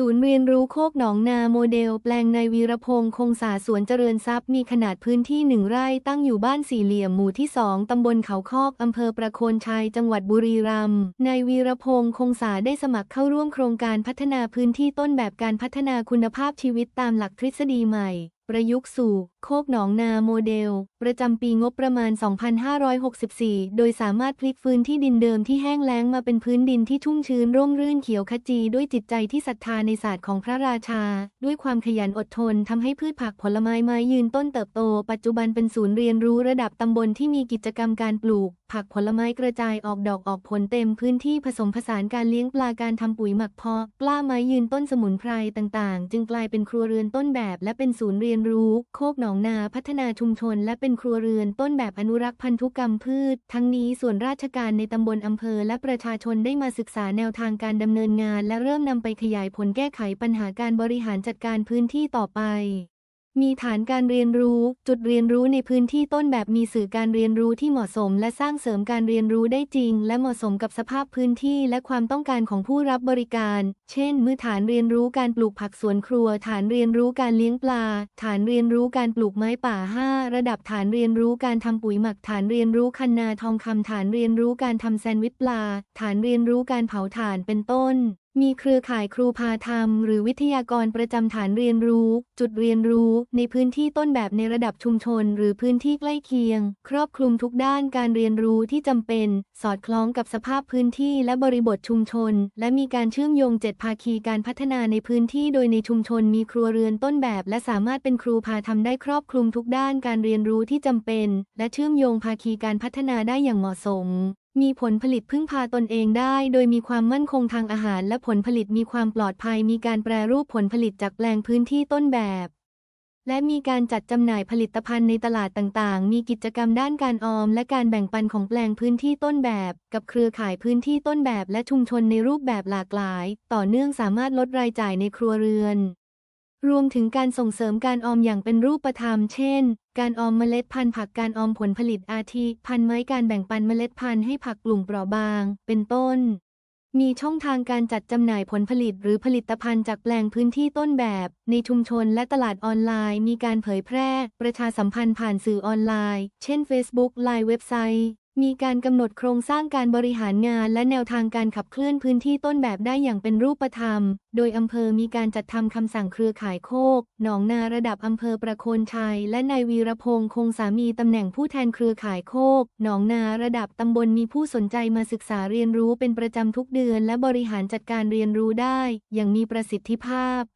ศูนย์เรียนรู้โคกหนองนาโมเดล แปลงในวีรพงศ์คงสาสวนเจริญทรัพย์มีขนาดพื้นที่หนึ่งไร่ตั้งอยู่บ้านสี่เหลี่ยมหมู่ที่สองตำบลเขาคอกอำเภอประโคนชัยจังหวัดบุรีรัมย์นายวีรพงศ์คงสาได้สมัครเข้าร่วมโครงการพัฒนาพื้นที่ต้นแบบการพัฒนาคุณภาพชีวิตตามหลักทฤษฎีใหม่ ประยุกต์สู่ โคกหนองนาโมเดล ประจำปีงบประมาณ 2564 โดยสามารถพลิกฟื้นที่ดินเดิมที่แห้งแล้งมาเป็นพื้นดินที่ชุ่มชื้นร่มรื่นเขียวขจีด้วยจิตใจที่ศรัทธาในศาสตร์ของพระราชา ด้วยความขยันอดทนทำให้พืชผักผลไม้ไม้ยืนต้นเติบโต ปัจจุบันเป็นศูนย์เรียนรู้ระดับตำบลที่มีกิจกรรมการปลูก ผักผลไม้กระจายออกดอกออกผลเต็มพื้นที่ผสมผสานการเลี้ยงปลาการทำปุ๋ยหมักเพาะกล้าไม้ยืนต้นสมุนไพรต่างๆ จึงกลายเป็นครัวเรือนต้นแบบและเป็นศูนย์เรียนรู้ โคกหนองนาพัฒนาชุมชน และเป็นครัวเรือนต้นแบบอนุรักษ์พันธุกรรมพืช ทั้งนี้ส่วนราชการในตำบลอำเภอ และประชาชนได้มาศึกษาแนวทางการดำเนินงาน และเริ่มนำไปขยายผลแก้ไขปัญหาการบริหารจัดการพื้นที่ต่อไป มีฐานการเรียนรู้ จุดเรียนรู้ในพื้นที่ต้นแบบมีสื่อการเรียนรู้ที่เหมาะสม และสร้างเสริมการเรียนรู้ได้จริง และเหมาะสมกับสภาพพื้นที่และความต้องการของผู้รับบริการ เช่น มือฐานเรียนรู้การปลูกผักสวนครัว ฐานเรียนรู้การเลี้ยงปลา ฐานเรียนรู้การปลูกไม้ป่า 5 ระดับฐานเรียนรู้การทำปุ๋ยหมัก ฐานเรียนรู้คันนาทองคำฐานเรียนรู้การทำแซนด์วิชปลา ฐานเรียนรู้การเผาถ่านเป็นต้น มีเครือข่ายครูพาธรรม หรือวิทยากรประจำฐานเรียนรู้ จุดเรียนรู้ ในพื้นที่ต้นแบบในระดับชุมชน หรือพื้นที่ใกล้เคียง ครอบคลุมทุกด้านการเรียนรู้ที่จำเป็น สอดคล้องกับสภาพพื้นที่และบริบทชุมชน และมีการเชื่อมโยงเจ็ดภาคีการพัฒนาในพื้นที่โดยในชุมชนมีครัวเรือนต้นแบบ และสามารถเป็นครูพาทำได้ครอบคลุมทุกด้านการเรียนรู้ที่จำเป็น และเชื่อมโยงภาคีการพัฒนาได้อย่างเหมาะสม มีผลผลิตพึ่งพาตนเองได้ โดยมีความมั่นคงทางอาหารและผลผลิตมีความปลอดภัย มีการแปรรูปผลผลิตจากแปลงพื้นที่ต้นแบบ และมีการจัดจำหน่ายผลิตภัณฑ์ในตลาดต่างๆ มีกิจกรรมด้านการออม และการแบ่งปันของแปลงพื้นที่ต้นแบบ กับเครือข่ายพื้นที่ต้นแบบ และชุมชนในรูปแบบหลากหลาย ต่อเนื่องสามารถลดรายจ่ายในครัวเรือน รวมถึงการส่งเสริมการออมอย่างเป็นรูปธรรม เช่น การออมเมล็ดพันธุ์ผักการออมผลผลิตอาทิพันธุ์ไม้การแบ่งปันเมล็ดพันธุ์ให้ผักกลุ่มเปราะบาง เป็นต้น มีช่องทางการจัดจำหน่ายผลผลิตหรือผลิตภัณฑ์จากแปลงพื้นที่ต้นแบบ ในชุมชนและตลาดออนไลน์ มีการเผยแพร่ ประชาสัมพันธ์ผ่านสื่อออนไลน์ เช่น Facebook ไลน์เว็บไซต์ มีการกำหนดโครงสร้างการบริหารงาน และแนวทางการขับเคลื่อนพื้นที่ต้นแบบได้อย่างเป็นรูปธรรม โดยอำเภอมีการจัดทำคำสั่งเครือข่ายโคก หนองนาระดับอำเภอประโคนชัย และนายวีรพงศ์คงสามีตำแหน่งผู้แทนเครือข่ายโคก หนองนาระดับตำบลมีผู้สนใจมาศึกษาเรียนรู้เป็นประจำทุกเดือน และบริหารจัดการเรียนรู้ได้ อย่างมีประสิทธิภาพ